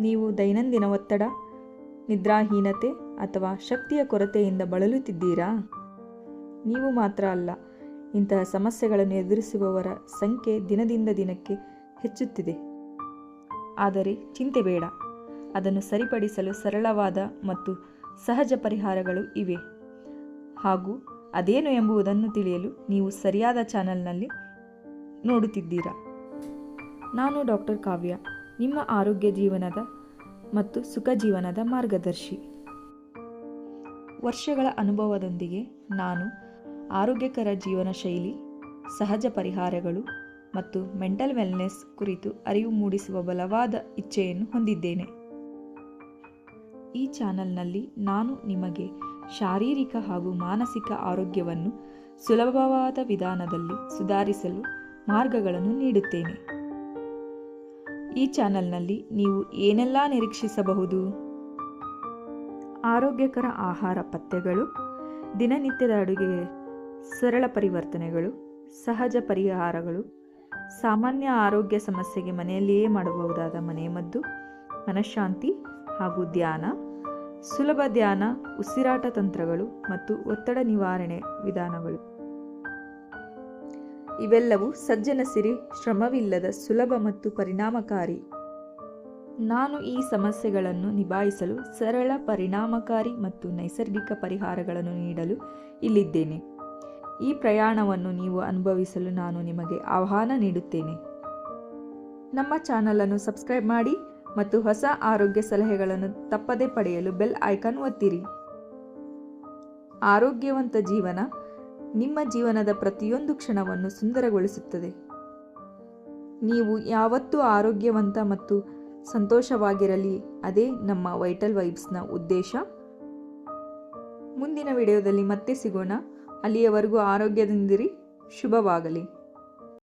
ನೀವು ದೈನಂದಿನ ಒತ್ತಡ, ನಿದ್ರಾಹೀನತೆ ಅಥವಾ ಶಕ್ತಿಯ ಕೊರತೆಯಿಂದ ಬಳಲುತ್ತಿದ್ದೀರಾ? ನೀವು ಮಾತ್ರ ಅಲ್ಲ, ಇಂತಹ ಸಮಸ್ಯೆಗಳನ್ನು ಎದುರಿಸುವವರ ಸಂಖ್ಯೆ ದಿನದಿಂದ ದಿನಕ್ಕೆ ಹೆಚ್ಚುತ್ತಿದೆ. ಆದರೆ ಚಿಂತೆ ಬೇಡ, ಅದನ್ನು ಸರಿಪಡಿಸಲು ಸರಳವಾದ ಮತ್ತು ಸಹಜ ಪರಿಹಾರಗಳು ಇವೆ. ಹಾಗೂ ಅದೇನು ಎಂಬುದನ್ನು ತಿಳಿಯಲು ನೀವು ಸರಿಯಾದ ಚಾನಲ್ನಲ್ಲಿ ನೋಡುತ್ತಿದ್ದೀರಾ? ನಾನು ಡಾಕ್ಟರ್ ಕಾವ್ಯ. ನಿಮ್ಮ ಆರೋಗ್ಯ ಜೀವನದ ಮತ್ತು ಸುಖ ಜೀವನದ ಮಾರ್ಗದರ್ಶಿ. ವರ್ಷಗಳ ಅನುಭವದೊಂದಿಗೆ ನಾನು ಆರೋಗ್ಯಕರ ಜೀವನ ಶೈಲಿ, ಸಹಜ ಪರಿಹಾರಗಳು ಮತ್ತು ಮೆಂಟಲ್ ವೆಲ್ನೆಸ್ ಕುರಿತು ಅರಿವು ಮೂಡಿಸುವ ಬಲವಾದ ಇಚ್ಛೆಯನ್ನು ಹೊಂದಿದ್ದೇನೆ. ಈ ಚಾನಲ್ನಲ್ಲಿ ನಾನು ನಿಮಗೆ ಶಾರೀರಿಕ ಹಾಗೂ ಮಾನಸಿಕ ಆರೋಗ್ಯವನ್ನು ಸುಲಭವಾದ ವಿಧಾನದಲ್ಲಿ ಸುಧಾರಿಸಲು ಮಾರ್ಗಗಳನ್ನು ನೀಡುತ್ತೇನೆ. ಈ ಚಾನಲ್ನಲ್ಲಿ ನೀವು ಏನೆಲ್ಲ ನಿರೀಕ್ಷಿಸಬಹುದು? ಆರೋಗ್ಯಕರ ಆಹಾರ ಪಥ್ಯಗಳು, ದಿನನಿತ್ಯದ ಅಡುಗೆ ಸರಳ ಪರಿವರ್ತನೆಗಳು, ಸಹಜ ಪರಿಹಾರಗಳು, ಸಾಮಾನ್ಯ ಆರೋಗ್ಯ ಸಮಸ್ಯೆಗೆ ಮನೆಯಲ್ಲಿಯೇ ಮಾಡಬಹುದಾದ ಮನೆಮದ್ದು ಮನಃಶಾಂತಿ ಹಾಗೂ ಧ್ಯಾನ, ಸುಲಭ ಧ್ಯಾನ, ಉಸಿರಾಟ ತಂತ್ರಗಳು ಮತ್ತು ಒತ್ತಡ ನಿವಾರಣೆ ವಿಧಾನಗಳು. ಇವೆಲ್ಲವೂ ಸಜ್ಜನ ಸಿರಿ, ಶ್ರಮವಿಲ್ಲದ ಸುಲಭ ಮತ್ತು ಪರಿಣಾಮಕಾರಿ. ನಾನು ಈ ಸಮಸ್ಯೆಗಳನ್ನು ನಿಭಾಯಿಸಲು ಸರಳ, ಪರಿಣಾಮಕಾರಿ ಮತ್ತು ನೈಸರ್ಗಿಕ ಪರಿಹಾರಗಳನ್ನು ನೀಡಲು ಇಲ್ಲಿದ್ದೇನೆ. ಈ ಪ್ರಯಾಣವನ್ನು ನೀವು ಅನುಭವಿಸಲು ನಾನು ನಿಮಗೆ ಆಹ್ವಾನ ನೀಡುತ್ತೇನೆ. ನಮ್ಮ ಚಾನಲನ್ನು ಸಬ್ಸ್ಕ್ರೈಬ್ ಮಾಡಿ ಮತ್ತು ಹೊಸ ಆರೋಗ್ಯ ಸಲಹೆಗಳನ್ನು ತಪ್ಪದೇ ಪಡೆಯಲು ಬೆಲ್ ಐಕಾನ್ ಒತ್ತಿರಿ. ಆರೋಗ್ಯವಂತ ಜೀವನ ನಿಮ್ಮ ಜೀವನದ ಪ್ರತಿಯೊಂದು ಕ್ಷಣವನ್ನು ಸುಂದರಗೊಳಿಸುತ್ತದೆ. ನೀವು ಯಾವತ್ತೂ ಆರೋಗ್ಯವಂತ ಮತ್ತು ಸಂತೋಷವಾಗಿರಲಿ. ಅದೇ ನಮ್ಮ ವೈಟಲ್ ವೈಬ್ಸ್ನ ಉದ್ದೇಶ. ಮುಂದಿನ ವಿಡಿಯೋದಲ್ಲಿ ಮತ್ತೆ ಸಿಗೋಣ. ಅಲ್ಲಿಯವರೆಗೂ ಆರೋಗ್ಯದಿಂದಿರಿ. ಶುಭವಾಗಲಿ.